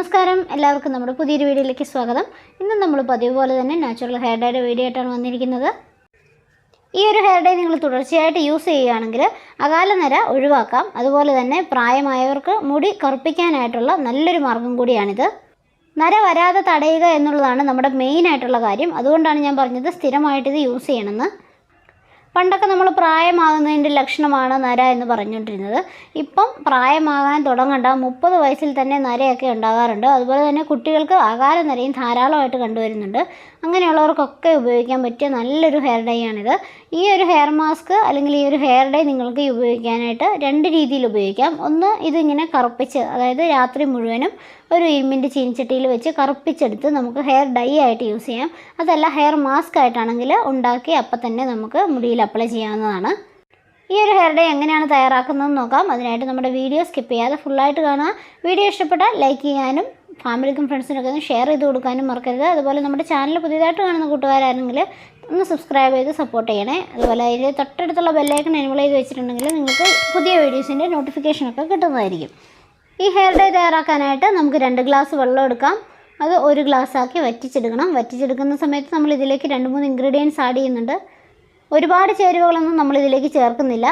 നമസ്കാരം. എല്ലാവർക്കും നമ്മുടെ പുതിയൊരു വീഡിയോയിലേക്ക് സ്വാഗതം. ഇന്ന് നമ്മൾ പതിവ് പോലെ തന്നെ നാച്ചുറൽ ഹെയർ ഡേയുടെ വീഡിയോ ആയിട്ടാണ് വന്നിരിക്കുന്നത്. ഈ ഒരു ഹെയർ ഡേ നിങ്ങൾ തുടർച്ചയായിട്ട് യൂസ് ചെയ്യുകയാണെങ്കിൽ അകാല നിര ഒഴിവാക്കാം. അതുപോലെ തന്നെ പ്രായമായവർക്ക് മുടി കറുപ്പിക്കാനായിട്ടുള്ള നല്ലൊരു മാർഗം കൂടിയാണിത്. നര വരാതെ തടയുക എന്നുള്ളതാണ് നമ്മുടെ മെയിൻ ആയിട്ടുള്ള കാര്യം. അതുകൊണ്ടാണ് ഞാൻ പറഞ്ഞത് സ്ഥിരമായിട്ട് ഇത് യൂസ് ചെയ്യണമെന്ന്. പണ്ടൊക്കെ നമ്മൾ പ്രായമാകുന്നതിന്റെ ലക്ഷണമാണ് നര എന്ന് പറഞ്ഞുകൊണ്ടിരുന്നത്. ഇപ്പം പ്രായമാകാൻ തുടങ്ങേണ്ട മുപ്പത് വയസ്സിൽ തന്നെ നരയൊക്കെ ഉണ്ടാകാറുണ്ട്. അതുപോലെ തന്നെ കുട്ടികൾക്ക് ആകാര നരയും ധാരാളമായിട്ട് കണ്ടുവരുന്നുണ്ട്. അങ്ങനെയുള്ളവർക്കൊക്കെ ഉപയോഗിക്കാൻ പറ്റിയ നല്ലൊരു ഹെയർ ഡൈ ആണിത്. ഈ ഒരു ഹെയർ മാസ്ക് അല്ലെങ്കിൽ ഈ ഒരു ഹെയർ ഡേ നിങ്ങൾക്ക് ഉപയോഗിക്കാനായിട്ട് രണ്ട് രീതിയിൽ ഉപയോഗിക്കാം. ഒന്ന് ഇതിങ്ങനെ കറുപ്പിച്ച് അതായത് രാത്രി മുഴുവനും ഒരു ഇരുമ്പിന്റെ ചീനിച്ചട്ടിയിൽ വെച്ച് കറുപ്പിച്ചെടുത്ത് നമുക്ക് ഹെയർ ഡൈ ആയിട്ട് യൂസ് ചെയ്യാം. അതല്ല ഹെയർ മാസ്ക് ആയിട്ടാണെങ്കിൽ ഉണ്ടാക്കി അപ്പം തന്നെ നമുക്ക് മുടിയിൽ അപ്ലൈ ചെയ്യാവുന്നതാണ്. ഈ ഒരു ഹെയർ ഡേ എങ്ങനെയാണ് തയ്യാറാക്കുന്നതെന്ന് നോക്കാം. അതിനായിട്ട് നമ്മുടെ വീഡിയോ സ്കിപ്പ് ചെയ്യാതെ ഫുള്ളായിട്ട് കാണുക. വീഡിയോ ഇഷ്ടപ്പെട്ടാൽ ലൈക്ക് ചെയ്യാനും ഫാമിലിക്കും ഫ്രണ്ട്സിനൊക്കെ ഒന്ന് ഷെയർ ചെയ്ത് കൊടുക്കാനും മറക്കരുത്. അതുപോലെ നമ്മുടെ ചാനൽ പുതിയതായിട്ട് കാണുന്ന കൂട്ടുകാരാണെങ്കിൽ ഒന്ന് സബ്സ്ക്രൈബ് ചെയ്ത് സപ്പോർട്ട് ചെയ്യണേ. അതുപോലെ അതിൽ തൊട്ടടുത്തുള്ള ബെല്ലൈക്കൺ എനേബിൾ ചെയ്ത് വെച്ചിട്ടുണ്ടെങ്കിൽ നിങ്ങൾക്ക് പുതിയ വീഡിയോസിന്റെ നോട്ടിഫിക്കേഷനൊക്കെ കിട്ടുന്നതായിരിക്കും. ഈ ഹെയർ ഡേ തയ്യാറാക്കാനായിട്ട് നമുക്ക് രണ്ട് ഗ്ലാസ് വെള്ളം എടുക്കാം. അത് ഒരു ഗ്ലാസ് ആക്കി വറ്റിച്ചെടുക്കണം. വറ്റിച്ചെടുക്കുന്ന സമയത്ത് നമ്മൾ ഇതിലേക്ക് രണ്ട് മൂന്ന് ഇൻഗ്രീഡിയൻസ് ആഡ് ചെയ്യുന്നുണ്ട്. ഒരുപാട് ചേരുവകളൊന്നും നമ്മൾ ഇതിലേക്ക് ചേർക്കുന്നില്ല.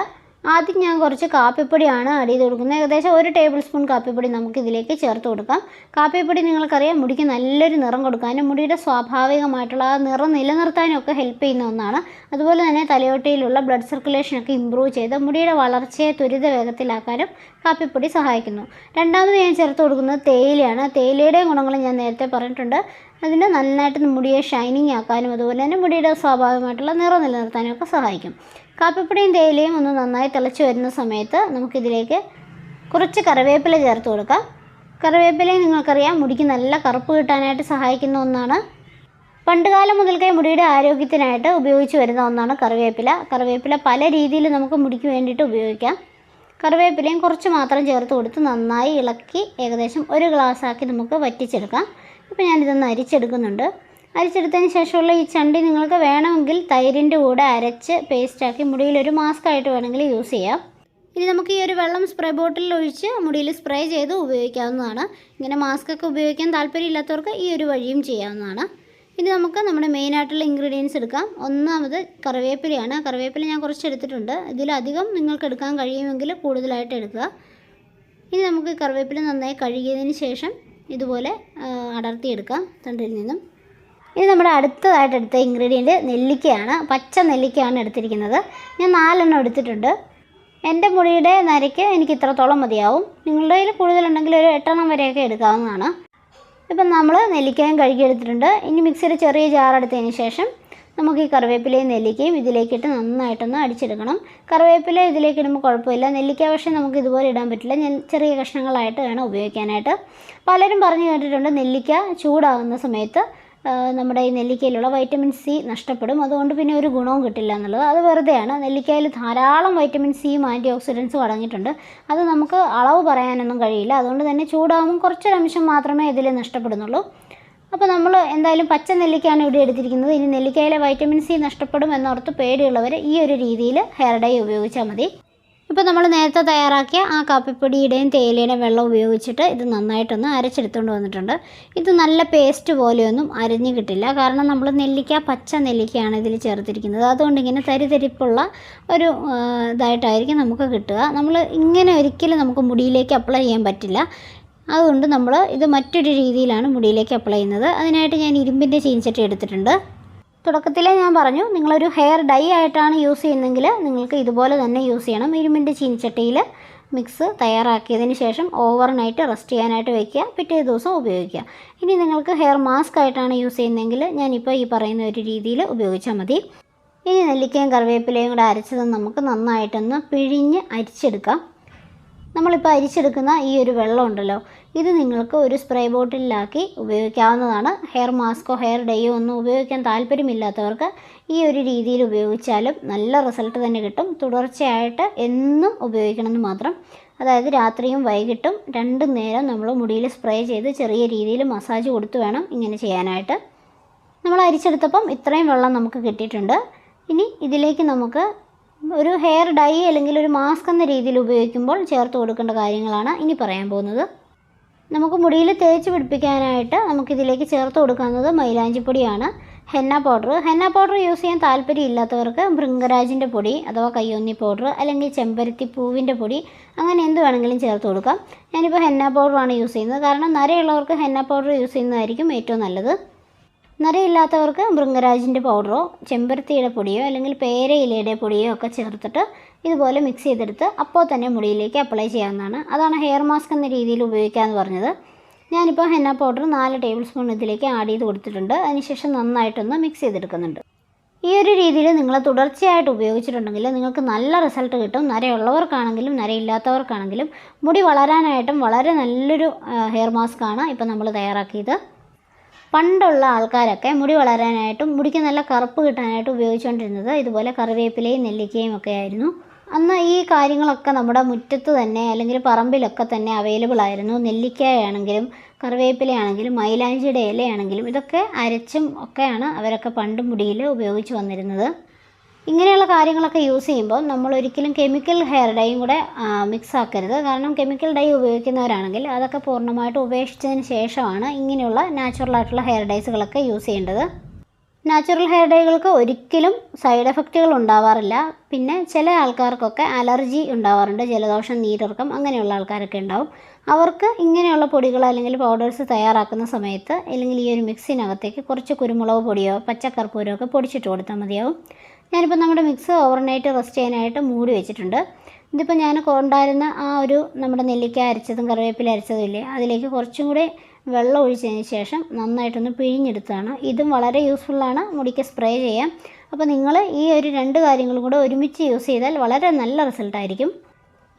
ആദ്യം ഞാൻ കുറച്ച് കാപ്പിപ്പൊടിയാണ് ആഡ് ചെയ്ത് കൊടുക്കുന്നത്. ഏകദേശം ഒരു ടേബിൾ സ്പൂൺ കാപ്പിപ്പൊടി നമുക്ക് ഇതിലേക്ക് ചേർത്ത് കൊടുക്കാം. കാപ്പിപ്പൊടി നിങ്ങൾക്കറിയാം മുടിക്ക് നല്ലൊരു നിറം കൊടുക്കാനും മുടിയുടെ സ്വാഭാവികമായിട്ടുള്ള ആ നിറം നിലനിർത്താനും ഒക്കെ ഹെൽപ്പ് ചെയ്യുന്ന ഒന്നാണ്. അതുപോലെ തന്നെ തലയോട്ടിയിലുള്ള ബ്ലഡ് സർക്കുലേഷനൊക്കെ ഇമ്പ്രൂവ് ചെയ്ത് മുടിയുടെ വളർച്ചയെ ത്വരിത വേഗത്തിലാക്കാനും കാപ്പിപ്പൊടി സഹായിക്കുന്നു. രണ്ടാമത് ഞാൻ ചേർത്ത് കൊടുക്കുന്നത് തേയിലയാണ്. തേയിലയുടെയും ഗുണങ്ങൾ ഞാൻ നേരത്തെ പറഞ്ഞിട്ടുണ്ട്. അതിന് നന്നായിട്ട് മുടിയെ ഷൈനിങ് ആക്കാനും അതുപോലെ തന്നെ മുടിയുടെ സ്വാഭാവികമായിട്ടുള്ള നിറം നിലനിർത്താനും ഒക്കെ സഹായിക്കും. കാപ്പിപ്പൊടിയും തേയിലയും ഒന്ന് നന്നായി തിളച്ച് വരുന്ന സമയത്ത് നമുക്കിതിലേക്ക് കുറച്ച് കറിവേപ്പില ചേർത്ത് കൊടുക്കാം. കറിവേപ്പിലയും നിങ്ങൾക്കറിയാം മുടിക്ക് നല്ല കറുപ്പ് കിട്ടാനായിട്ട് സഹായിക്കുന്ന ഒന്നാണ്. പണ്ടുകാലം മുതൽക്കേ മുടിയുടെ ആരോഗ്യത്തിനായിട്ട് ഉപയോഗിച്ച് വരുന്ന ഒന്നാണ് കറിവേപ്പില. കറിവേപ്പില പല രീതിയിൽ നമുക്ക് മുടിക്ക് വേണ്ടിയിട്ട് ഉപയോഗിക്കാം. കറിവേപ്പിലയും കുറച്ച് മാത്രം ചേർത്ത് കൊടുത്ത് നന്നായി ഇളക്കി ഏകദേശം ഒരു ഗ്ലാസ്സാക്കി നമുക്ക് വറ്റിച്ചെടുക്കാം. ഇപ്പോൾ ഞാനിതൊന്ന് അരിച്ചെടുക്കുന്നുണ്ട്. അരിച്ചെടുത്തതിന് ശേഷമുള്ള ഈ ചണ്ടി നിങ്ങൾക്ക് വേണമെങ്കിൽ തൈരിന്റെ കൂടെ അരച്ച് പേസ്റ്റാക്കി മുടിയിൽ ഒരു മാസ്ക് ആയിട്ട് വേണമെങ്കിൽ യൂസ് ചെയ്യാം. ഇനി നമുക്ക് ഈ ഒരു വെള്ളം സ്പ്രേ ബോട്ടിലിൽ ഒഴിച്ച് മുടിയിൽ സ്പ്രേ ചെയ്ത് ഉപയോഗിക്കാവുന്നതാണ്. ഇങ്ങനെ മാസ്ക് ഒക്കെ ഉപയോഗിക്കാൻ താല്പര്യമില്ലാത്തവർക്ക് ഈ ഒരു വഴിയും ചെയ്യാവുന്നതാണ്. ഇനി നമുക്ക് നമ്മുടെ മെയിനായിട്ടുള്ള ഇൻഗ്രീഡിയൻസ് എടുക്കാം. ഒന്നാമത് കറിവേപ്പിലയാണ്. കറിവേപ്പില ഞാൻ കുറച്ച് എടുത്തിട്ടുണ്ട്. ഇതിലധികം നിങ്ങൾക്ക് എടുക്കാൻ കഴിയുമെങ്കിൽ കൂടുതലായിട്ട് എടുക്കുക. ഇനി നമുക്ക് കറിവേപ്പില നന്നായി കഴുകിയതിന് ശേഷം ഇതുപോലെ അടർത്തി അടർത്തിയെടുക്കാം തണ്ടിൽ നിന്നും. ഇനി നമ്മുടെ അടുത്തതായിട്ട് എടുത്ത ഇൻഗ്രീഡിയന്റ് നെല്ലിക്കയാണ്. പച്ച നെല്ലിക്കയാണ് എടുത്തിരിക്കുന്നത്. ഞാൻ നാലെണ്ണം എടുത്തിട്ടുണ്ട്. എന്റെ മുടിയുടെ നരയ്ക്ക് എനിക്ക് ഇത്രത്തോളം മതിയാവും. നിങ്ങളുടെ കയ്യിൽ കൂടുതലുണ്ടെങ്കിൽ ഒരു എട്ടെണ്ണം വരെയൊക്കെ എടുക്കാവുന്നതാണ്. ഇപ്പം നമ്മൾ നെല്ലിക്കയും കഴുകി എടുത്തിട്ടുണ്ട് ഇനി മിക്സിയിൽ ചെറിയ ജാർ എടുത്തതിന് ശേഷം നമുക്ക് ഈ കറിവേപ്പിലയും നെല്ലിക്കയും ഇതിലേക്കിട്ട് നന്നായിട്ടൊന്ന് അടിച്ചെടുക്കണം. കറിവേപ്പില ഇതിലേക്ക് ഇടുമ്പോൾ കുഴപ്പമില്ല. നെല്ലിക്ക പക്ഷേ നമുക്ക് ഇതുപോലെ ഇടാൻ പറ്റില്ല. ഞാൻ- ചെറിയ കഷ്ണങ്ങളായിട്ട് വേണം ഉപയോഗിക്കാനായിട്ട്. പലരും പറഞ്ഞു കേട്ടിട്ടുണ്ട് നെല്ലിക്ക ചൂടാകുന്ന സമയത്ത് നമ്മുടെ ഈ നെല്ലിക്കയിലുള്ള വൈറ്റമിൻ സി നഷ്ടപ്പെടും. അതുകൊണ്ട് പിന്നെ ഒരു ഗുണവും കിട്ടില്ല എന്നുള്ളത്. അത് വെറുതെയാണ്. നെല്ലിക്കയിൽ ധാരാളം വൈറ്റമിൻ സിയും ആന്റി ഓക്സിഡൻസും അടങ്ങിയിട്ടുണ്ട്. അത് നമുക്ക് അളവ് പറയാനൊന്നും കഴിയില്ല. അതുകൊണ്ട് തന്നെ ചൂടാകുമ്പോൾ കുറച്ചൊരംശം മാത്രമേ ഇതിൽ നഷ്ടപ്പെടുന്നുള്ളൂ. അപ്പോൾ നമ്മൾ എന്തായാലും പച്ച നെല്ലിക്കയാണ് ഇവിടെ എടുത്തിരിക്കുന്നത്. ഇനി നെല്ലിക്കയിലെ വൈറ്റമിൻ സി നഷ്ടപ്പെടും എന്നോർത്ത് പേടിയുള്ളവർ ഈ ഒരു രീതിയിൽ ഹെയർ ഡൈ ഉപയോഗിച്ചാൽ മതി. ഇപ്പോൾ നമ്മൾ നേരത്തെ തയ്യാറാക്കിയ ആ കാപ്പിപ്പൊടിയുടെയും തേയിലയുടെയും വെള്ളം ഉപയോഗിച്ചിട്ട് ഇത് നന്നായിട്ടൊന്ന് അരച്ചെടുത്തുകൊണ്ട് വന്നിട്ടുണ്ട്. ഇത് നല്ല പേസ്റ്റ് പോലെയൊന്നും അരഞ്ഞു കിട്ടില്ല. കാരണം നമ്മൾ നെല്ലിക്ക പച്ച നെല്ലിക്കയാണ് ഇതിൽ ചേർത്തിരിക്കുന്നത്. അതുകൊണ്ട് ഇങ്ങനെ തരിതരിപ്പുള്ള ഒരു ഇതായിട്ടായിരിക്കും നമുക്ക് കിട്ടുക. നമ്മൾ ഇങ്ങനെ ഒരിക്കലും നമുക്ക് മുടിയിലേക്ക് അപ്ലൈ ചെയ്യാൻ പറ്റില്ല. അതുകൊണ്ട് നമ്മൾ ഇത് മറ്റൊരു രീതിയിലാണ് മുടിയിലേക്ക് അപ്ലൈ ചെയ്യുന്നത്. അതിനായിട്ട് ഞാൻ ഇരുമ്പിന്റെ ചീൻചട്ടി എടുത്തിട്ടുണ്ട്. തുടക്കത്തിലേ ഞാൻ പറഞ്ഞു നിങ്ങളൊരു ഹെയർ ഡൈ ആയിട്ടാണ് യൂസ് ചെയ്യുന്നതെങ്കിൽ നിങ്ങൾക്ക് ഇതുപോലെ തന്നെ യൂസ് ചെയ്യണം. ഇരുമ്പിന്റെ ചീൻചട്ടിയിൽ മിക്സ് തയ്യാറാക്കിയതിന് ശേഷം ഓവർ നൈറ്റ് റെസ്റ്റ് ചെയ്യാനായിട്ട് വെക്കുക. പിറ്റേ ദിവസം ഉപയോഗിക്കുക. ഇനി നിങ്ങൾക്ക് ഹെയർ മാസ്ക് ആയിട്ടാണ് യൂസ് ചെയ്യുന്നതെങ്കിൽ ഞാനിപ്പോൾ ഈ പറയുന്ന ഒരു രീതിയിൽ ഉപയോഗിച്ചാൽ മതി. ഇനി നെല്ലിക്കയും കറിവേപ്പിലയും കൂടെ അരച്ചത് നമുക്ക് നന്നായിട്ടൊന്ന് പിഴിഞ്ഞ് അരിച്ചെടുക്കാം. നമ്മളിപ്പോൾ അരിച്ചെടുക്കുന്ന ഈ ഒരു വെള്ളം ഉണ്ടല്ലോ ഇത് നിങ്ങൾക്ക് ഒരു സ്പ്രേ ബോട്ടിലാക്കി ഉപയോഗിക്കാവുന്നതാണ്. ഹെയർ മാസ്കോ ഹെയർ ഡേയോ ഒന്നും ഉപയോഗിക്കാൻ താല്പര്യമില്ലാത്തവർക്ക് ഈ ഒരു രീതിയിൽ ഉപയോഗിച്ചാലും നല്ല റിസൾട്ട് തന്നെ കിട്ടും. തുടർച്ചയായിട്ട് എന്നും ഉപയോഗിക്കണമെന്ന് മാത്രം. അതായത് രാത്രിയും വൈകിട്ടും രണ്ട് നേരം നമ്മൾ മുടിയിൽ സ്പ്രേ ചെയ്ത് ചെറിയ രീതിയിൽ മസാജ് കൊടുത്ത് വേണം ഇങ്ങനെ ചെയ്യാനായിട്ട്. നമ്മൾ അരിച്ചെടുത്തപ്പം ഇത്രയും വെള്ളം നമുക്ക് കിട്ടിയിട്ടുണ്ട്. ഇനി ഇതിലേക്ക് നമുക്ക് ഒരു ഹെയർ ഡൈ അല്ലെങ്കിൽ ഒരു മാസ്ക് എന്ന രീതിയിൽ ഉപയോഗിക്കുമ്പോൾ ചേർത്ത് കൊടുക്കേണ്ട കാര്യങ്ങളാണ് ഇനി പറയാൻ പോകുന്നത്. നമുക്ക് മുടിയിൽ തേച്ച് പിടിപ്പിക്കാനായിട്ട് നമുക്കിതിലേക്ക് ചേർത്ത് കൊടുക്കുന്നത് മൈലാഞ്ചിപ്പൊടിയാണ്. Henna powder henna powder use ചെയ്യാൻ താല്പര്യം ഇല്ലാത്തവർക്ക് ഭൃംഗരാജിന്റെ പൊടി അഥവാ കയ്യൊന്നി പൗഡർ അല്ലെങ്കിൽ ചെമ്പരത്തി പൂവിന്റെ പൊടി അങ്ങനെ എന്ത് വേണമെങ്കിലും ചേർത്ത് കൊടുക്കാം. ഞാനിപ്പോൾ ഹെന്ന പൗഡറാണ് യൂസ് ചെയ്യുന്നത്. കാരണം നരയുള്ളവർക്ക് ഹെന്ന പൗഡർ യൂസ് ചെയ്യുന്നതായിരിക്കും ഏറ്റവും നല്ലത്. നരയില്ലാത്തവർക്ക് മൃംഗരാജിന്റെ പൗഡറോ ചെമ്പരത്തിയുടെ പൊടിയോ അല്ലെങ്കിൽ പേരയിലയുടെ പൊടിയോ ഒക്കെ ചേർത്തിട്ട് ഇതുപോലെ മിക്സ് ചെയ്തെടുത്ത് അപ്പോൾ തന്നെ മുടിയിലേക്ക് അപ്ലൈ ചെയ്യാവുന്നതാണ്. അതാണ് ഹെയർ മാസ്ക് എന്ന രീതിയിൽ ഉപയോഗിക്കാമെന്ന് പറഞ്ഞത്. ഞാനിപ്പോൾ ഹെന്ന പൗഡർ നാല് ടേബിൾ സ്പൂൺ ഇതിലേക്ക് ആഡ് ചെയ്ത് കൊടുത്തിട്ടുണ്ട്. അതിനുശേഷം നന്നായിട്ടൊന്ന് മിക്സ് ചെയ്തെടുക്കുന്നുണ്ട്. ഈ ഒരു രീതിയിൽ നിങ്ങൾ തുടർച്ചയായിട്ട് ഉപയോഗിച്ചിട്ടുണ്ടെങ്കിൽ നിങ്ങൾക്ക് നല്ല റിസൾട്ട് കിട്ടും. നരയുള്ളവർക്കാണെങ്കിലും നരയില്ലാത്തവർക്കാണെങ്കിലും മുടി വളരാനായിട്ടും വളരെ നല്ലൊരു ഹെയർ മാസ്ക് ആണ് ഇപ്പോൾ നമ്മൾ തയ്യാറാക്കിയത്. പണ്ടുള്ള ആൾക്കാരൊക്കെ മുടി വളരാനായിട്ടും മുടിക്ക് നല്ല കറുപ്പ് കിട്ടാനായിട്ട് ഉപയോഗിച്ചുകൊണ്ടിരുന്നത് ഇതുപോലെ കറിവേപ്പിലയും നെല്ലിക്കയും ഒക്കെ ആയിരുന്നു. അന്ന് ഈ കാര്യങ്ങളൊക്കെ നമ്മുടെ മുറ്റത്ത് തന്നെ അല്ലെങ്കിൽ പറമ്പിലൊക്കെ തന്നെ അവൈലബിൾ ആയിരുന്നു. നെല്ലിക്കയാണെങ്കിലും കറിവേപ്പിലയാണെങ്കിലും മൈലാഞ്ചിയുടെ ഇലയാണെങ്കിലും ഇതൊക്കെ അരച്ചും ഒക്കെയാണ് അവരൊക്കെ പണ്ട് മുടിയിൽ ഉപയോഗിച്ച് വന്നിരുന്നത്. ഇങ്ങനെയുള്ള കാര്യങ്ങളൊക്കെ യൂസ് ചെയ്യുമ്പോൾ നമ്മൾ ഒരിക്കലും കെമിക്കൽ ഹെയർ ഡൈയും കൂടെ മിക്സ് ആക്കരുത്. കാരണം കെമിക്കൽ ഡൈ ഉപയോഗിക്കുന്നവരാണെങ്കിൽ അതൊക്കെ പൂർണമായിട്ട് ഉപേക്ഷിച്ചതിന് ശേഷമാണ് ഇങ്ങനെയുള്ള നാച്ചുറൽ ആയിട്ടുള്ള ഹെയർ ഡൈസുകളൊക്കെ യൂസ് ചെയ്യേണ്ടത്. നാച്ചുറൽ ഹെയർ ഡൈകൾക്ക് ഒരിക്കലും സൈഡ് എഫക്റ്റുകൾ ഉണ്ടാവാറില്ല. പിന്നെ ചില ആൾക്കാർക്കൊക്കെ അലർജി ഉണ്ടാവാറുണ്ട്. ജലദോഷം നീരിറക്കം അങ്ങനെയുള്ള ആൾക്കാരൊക്കെ ഉണ്ടാവും. അവർക്ക് ഇങ്ങനെയുള്ള പൊടികൾ അല്ലെങ്കിൽ പൗഡേഴ്സ് തയ്യാറാക്കുന്ന സമയത്ത് അല്ലെങ്കിൽ ഈ ഒരു മിക്സിനകത്തേക്ക് കുറച്ച് കുരുമുളക് പൊടിയോ പച്ചക്കർപ്പൂരമോ ഒക്കെ പൊടിച്ചിട്ട് കൊടുത്താൽ മതിയാവും. ഞാനിപ്പോൾ നമ്മുടെ മിക്സ് ഓവർനൈറ്റ് റെസ്റ്റ് ചെയ്യാനായിട്ട് മൂടി വെച്ചിട്ടുണ്ട്. ഇതിപ്പോൾ ഞാൻ കൊണ്ടായിരുന്ന ആ ഒരു നമ്മുടെ നെല്ലിക്ക അരച്ചതും കറിവേപ്പില അരച്ചതും ഇല്ലേ അതിലേക്ക് കുറച്ചും കൂടി വെള്ളം ഒഴിച്ചതിന് ശേഷം നന്നായിട്ടൊന്ന് പിഴിഞ്ഞെടുത്താണ് ഇതും വളരെ യൂസ്ഫുള്ളാണ് മുടിക്ക് സ്പ്രേ ചെയ്യാം. അപ്പോൾ നിങ്ങൾ ഈ ഒരു രണ്ട് കാര്യങ്ങളും കൂടെ ഒരുമിച്ച് യൂസ് ചെയ്താൽ വളരെ നല്ല റിസൾട്ടായിരിക്കും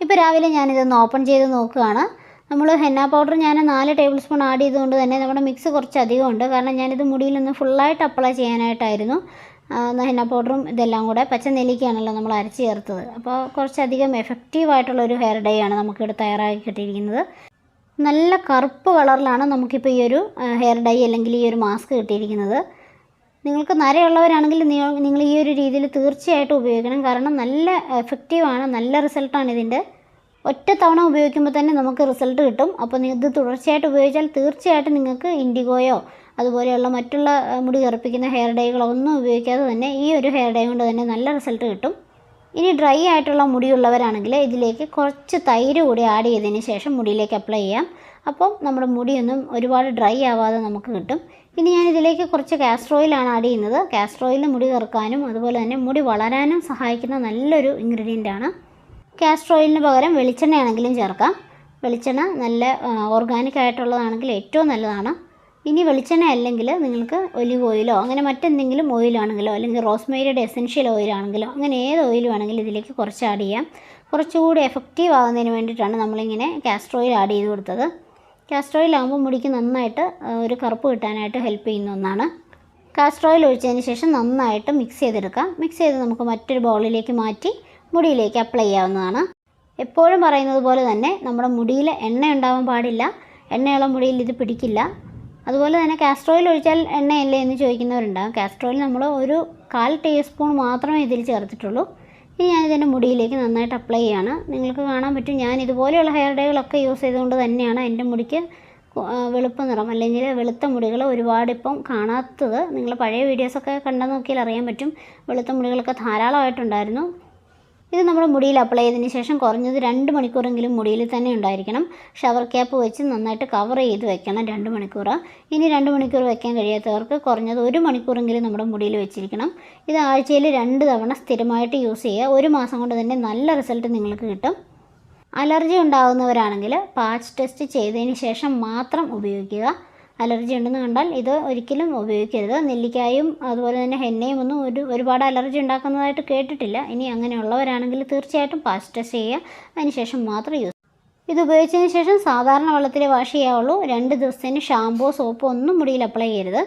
ഇപ്പോൾ രാവിലെ ഞാനിതൊന്ന് ഓപ്പൺ ചെയ്ത് നോക്കുകയാണ്. നമ്മൾ ഹെന്ന പൗഡർ ഞാൻ നാല് ടേബിൾ സ്പൂൺ ആഡ് ചെയ്തുകൊണ്ട് തന്നെ നമ്മുടെ മിക്സ് കുറച്ച് അധികമുണ്ട് കാരണം ഞാനിത് മുടിയിലൊന്ന് ഫുള്ളായിട്ട് അപ്ലൈ ചെയ്യാനായിട്ടായിരുന്നു. ഹെന്ന പൗഡറും ഇതെല്ലാം കൂടെ പച്ച നെല്ലിക്കയാണല്ലോ നമ്മൾ അരച്ച് ചേർത്തത്. അപ്പോൾ കുറച്ചധികം എഫക്റ്റീവായിട്ടുള്ളൊരു ഹെയർ ഡേ ആണ് നമുക്കിവിടെ തയ്യാറാക്കി കിട്ടിയിരിക്കുന്നത്. നല്ല കറുപ്പ് കളറിലാണ് നമുക്കിപ്പോൾ ഈ ഒരു ഹെയർ ഡൈ അല്ലെങ്കിൽ ഈ ഒരു മാസ്ക് കിട്ടിയിരിക്കുന്നത്. നിങ്ങൾക്ക് നരയുള്ളവരാണെങ്കിൽ നിങ്ങൾ ഈ ഒരു രീതിയിൽ തീർച്ചയായിട്ടും ഉപയോഗിക്കണം. കാരണം നല്ല എഫക്റ്റീവാണ് നല്ല റിസൾട്ടാണ് ഇതിന്റെ. ഒറ്റ തവണ ഉപയോഗിക്കുമ്പോൾ തന്നെ നമുക്ക് റിസൾട്ട് കിട്ടും. അപ്പോൾ ഇത് തുടർച്ചയായിട്ട് ഉപയോഗിച്ചാൽ തീർച്ചയായിട്ടും നിങ്ങൾക്ക് ഇൻഡിഗോയോ അതുപോലെയുള്ള മറ്റുള്ള മുടി കറുപ്പിക്കുന്ന ഹെയർ ഡൈകളോ ഒന്നും ഉപയോഗിക്കാതെ തന്നെ ഈ ഒരു ഹെയർ ഡൈ കൊണ്ട് തന്നെ നല്ല റിസൾട്ട് കിട്ടും. ഇനി ഡ്രൈ ആയിട്ടുള്ള മുടിയുള്ളവരാണെങ്കിൽ ഇതിലേക്ക് കുറച്ച് തൈര് കൂടി ആഡ് ചെയ്തതിന് ശേഷം മുടിയിലേക്ക് അപ്ലൈ ചെയ്യാം. അപ്പം നമ്മുടെ മുടിയൊന്നും ഒരുപാട് ഡ്രൈ ആവാതെ നമുക്ക് കിട്ടും. ഇനി ഞാൻ ഇതിലേക്ക് കുറച്ച് കാസ്റ്റർ ഓയിലാണ് ആഡ് ചെയ്യുന്നത്. കാസ്റ്റർ ഓയിൽ മുടി കറുക്കാനും അതുപോലെ തന്നെ മുടി വളരാനും സഹായിക്കുന്ന നല്ലൊരു ഇൻഗ്രീഡിയന്റ് ആണ്. കാസ്റ്റർ ഓയിലിന് പകരം വെളിച്ചെണ്ണയാണെങ്കിലും ചേർക്കാം. വെളിച്ചെണ്ണ നല്ല ഓർഗാനിക് ആയിട്ടുള്ളതാണെങ്കിൽ ഏറ്റവും നല്ലതാണ്. ഇനി വെളിച്ചെണ്ണ അല്ലെങ്കിൽ നിങ്ങൾക്ക് ഒലിവ് ഓയിലോ അങ്ങനെ മറ്റെന്തെങ്കിലും ഓയിലാണെങ്കിലോ അല്ലെങ്കിൽ റോസ്മേരിയുടെ എസെൻഷ്യൽ ഓയിലാണെങ്കിലോ അങ്ങനെ ഏത് ഓയിൽ വേണമെങ്കിലും ഇതിലേക്ക് കുറച്ച് ആഡ് ചെയ്യാം. കുറച്ചുകൂടി എഫക്റ്റീവ് ആകുന്നതിന് വേണ്ടിയിട്ടാണ് നമ്മളിങ്ങനെ കാസ്റ്റർ ഓയിൽ ആഡ് ചെയ്ത് കൊടുത്തത്. കാസ്റ്റർ ഓയിൽ ആകുമ്പോൾ മുടിക്ക് നന്നായിട്ട് ഒരു കറുപ്പ് കിട്ടാനായിട്ട് ഹെൽപ്പ് ചെയ്യുന്ന ഒന്നാണ്. കാസ്റ്റർ ഓയിൽ ഒഴിച്ചതിന് ശേഷം നന്നായിട്ട് മിക്സ് ചെയ്തെടുക്കാം. മിക്സ് ചെയ്ത് നമുക്ക് മറ്റൊരു ബൗളിലേക്ക് മാറ്റി മുടിയിലേക്ക് അപ്ലൈ ചെയ്യാവുന്നതാണ്. എപ്പോഴും പറയുന്നത് പോലെ തന്നെ നമ്മുടെ മുടിയിൽ എണ്ണ ഉണ്ടാവാൻ പാടില്ല. എണ്ണയുള്ള മുടിയിൽ ഇത് പിടിക്കില്ല. അതുപോലെ തന്നെ കാസ്റ്റർ ഓയിൽ ഒഴിച്ചാൽ എണ്ണയല്ലേ എന്ന് ചോദിക്കുന്നവരുണ്ടാകും കാസ്റ്റർ ഓയിൽ നമ്മൾ ഒരു കാൽ ടീസ്പൂൺ മാത്രമേ ഇതിൽ ചേർത്തിട്ടുള്ളൂ. ഇനി ഞാനിതിന്റെ മുടിയിലേക്ക് നന്നായിട്ട് അപ്ലൈ ചെയ്യാണ്. നിങ്ങൾക്ക് കാണാൻ പറ്റും ഞാൻ ഇതുപോലെയുള്ള ഹെയർ ഡേകളൊക്കെ യൂസ് ചെയ്തുകൊണ്ട് തന്നെയാണ് എന്റെ മുടിക്ക് വെളുപ്പ് നിറം അല്ലെങ്കിൽ വെളുത്ത മുടികൾ ഒരുപാട് ഇപ്പം കാണാത്തത്. നിങ്ങൾ പഴയ വീഡിയോസൊക്കെ കണ്ടു നോക്കിയാൽ അറിയാൻ പറ്റും. വെളുത്ത മുടികളൊക്കെ ധാരാളമായിട്ടുണ്ടായിരുന്നു. ഇത് നമ്മൾ മുടിയിൽ അപ്ലൈ ചെയ്തതിന് ശേഷം കുറഞ്ഞത് രണ്ട് മണിക്കൂറെങ്കിലും മുടിയിൽ തന്നെ ഉണ്ടായിരിക്കണം. ഷവർ ക്യാപ്പ് വെച്ച് നന്നായിട്ട് കവർ ചെയ്ത് വെക്കണം രണ്ട് മണിക്കൂർ. ഇനി രണ്ട് മണിക്കൂർ വെക്കാൻ കഴിയാത്തവർക്ക് കുറഞ്ഞത് ഒരു മണിക്കൂറെങ്കിലും നമ്മുടെ മുടിയിൽ വെച്ചിരിക്കണം. ഇത് ആഴ്ചയിൽ രണ്ട് തവണ സ്ഥിരമായിട്ട് യൂസ് ചെയ്യുക. ഒരു മാസം കൊണ്ട് തന്നെ നല്ല റിസൾട്ട് നിങ്ങൾക്ക് കിട്ടും. അലർജി ഉണ്ടാകുന്നവരാണെങ്കിൽ പാച്ച് ടെസ്റ്റ് ചെയ്തതിന് ശേഷം മാത്രം ഉപയോഗിക്കുക. അലർജി ഉണ്ടെന്ന് കണ്ടാൽ ഇത് ഒരിക്കലും ഉപയോഗിക്കരുത്. നെല്ലിക്കായും അതുപോലെ തന്നെ ഹെന്നയും ഒന്നും ഒരു ഒരുപാട് അലർജി ഉണ്ടാക്കുന്നതായിട്ട് കേട്ടിട്ടില്ല. ഇനി അങ്ങനെയുള്ളവരാണെങ്കിൽ തീർച്ചയായിട്ടും പാസ്റ്റ് ടെസ്റ്റ് ചെയ്യുക. അതിനുശേഷം മാത്രം യൂസ് ഇത് ഉപയോഗിച്ചതിന് ശേഷം സാധാരണ വെള്ളത്തിൽ വാഷ് ചെയ്യാവുള്ളൂ. രണ്ട് ദിവസത്തിന് ഷാമ്പോ സോപ്പോ ഒന്നും മുടിയിൽ അപ്ലൈ ചെയ്യരുത്.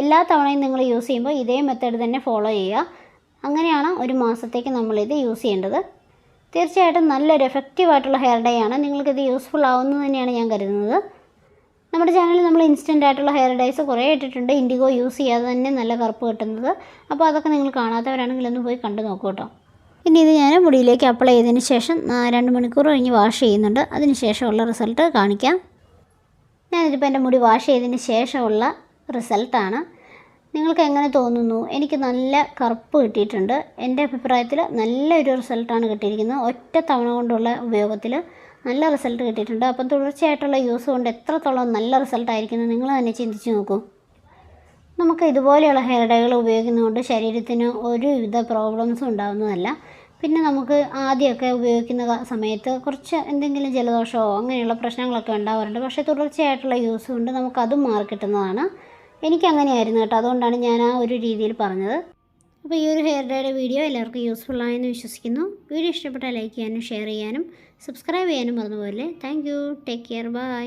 എല്ലാ തവണയും നിങ്ങൾ യൂസ് ചെയ്യുമ്പോൾ ഇതേ മെത്തേഡ് തന്നെ ഫോളോ ചെയ്യുക. അങ്ങനെയാണ് ഒരു മാസത്തേക്ക് നമ്മളിത് യൂസ് ചെയ്യേണ്ടത്. തീർച്ചയായിട്ടും നല്ലൊരു എഫക്റ്റീവ് ആയിട്ടുള്ള ഹെയർ ഡേ ആണ്. നിങ്ങൾക്കിത് യൂസ്ഫുൾ ആവുന്നു തന്നെയാണ് ഞാൻ കരുതുന്നത്. നമ്മുടെ ചാനലിൽ നമ്മൾ ഇൻസ്റ്റന്റ് ആയിട്ടുള്ള ഹെയർ ഡൈസ് കുറേ ഇട്ടിട്ടുണ്ട്. ഇൻഡിഗോ യൂസ് ചെയ്യാതെ തന്നെ നല്ല കറുപ്പ് കിട്ടുന്നത്. അപ്പോൾ അതൊക്കെ നിങ്ങൾ കാണാത്തവരാണെങ്കിൽ ഒന്ന് പോയി കണ്ടു നോക്കൂ കേട്ടോ. ഇനി ഇത് ഞാൻ മുടിയിലേക്ക് അപ്ലൈ ചെയ്തതിന് ശേഷം രണ്ട് മണിക്കൂർ കഴിഞ്ഞ് വാഷ് ചെയ്യുന്നുണ്ട്. അതിന് ശേഷമുള്ള റിസൾട്ട് കാണിക്കാം. ഞാനിതിപ്പോൾ എന്റെ മുടി വാഷ് ചെയ്തതിന് ശേഷമുള്ള റിസൾട്ടാണ് നിങ്ങൾക്ക് എങ്ങനെ തോന്നുന്നു? എനിക്ക് നല്ല കറുപ്പ് കിട്ടിയിട്ടുണ്ട്. എന്റെ അഭിപ്രായത്തിൽ നല്ലൊരു റിസൾട്ടാണ് കിട്ടിയിരിക്കുന്നത്. ഒറ്റ തവണ കൊണ്ടുള്ള ഉപയോഗത്തിൽ നല്ല റിസൾട്ട് കിട്ടിയിട്ടുണ്ട്. അപ്പം തുടർച്ചയായിട്ടുള്ള യൂസ് കൊണ്ട് എത്രത്തോളം നല്ല റിസൾട്ടായിരിക്കുന്നു നിങ്ങൾ തന്നെ ചിന്തിച്ച് നോക്കൂ. നമുക്ക് ഇതുപോലെയുള്ള ഹെയർ ഡൈകൾ ഉപയോഗിക്കുന്നതുകൊണ്ട് ശരീരത്തിന് ഒരുവിധ പ്രോബ്ലംസും ഉണ്ടാകുന്നതല്ല പിന്നെ നമുക്ക് ആദ്യമൊക്കെ ഉപയോഗിക്കുന്ന സമയത്ത് കുറച്ച് എന്തെങ്കിലും ജലദോഷമോ അങ്ങനെയുള്ള പ്രശ്നങ്ങളൊക്കെ ഉണ്ടാവാറുണ്ട്. പക്ഷേ തുടർച്ചയായിട്ടുള്ള യൂസ് കൊണ്ട് നമുക്കതും മാറി കിട്ടുന്നതാണ് എനിക്കങ്ങനെയായിരുന്നു കേട്ടോ. അതുകൊണ്ടാണ് ഞാൻ ആ ഒരു രീതിയിൽ പറഞ്ഞത്. അപ്പോൾ ഈ ഒരു ഹെയർ ഡേയുടെ വീഡിയോ എല്ലാവർക്കും യൂസ്ഫുൾ ആയെന്ന് വിശ്വസിക്കുന്നു. വീഡിയോ ഇഷ്ടപ്പെട്ടാൽ ലൈക്ക് ചെയ്യാനും ഷെയർ ചെയ്യാനും സബ്സ്ക്രൈബ് ചെയ്യാനും മറന്നുപോലെ thank you take care bye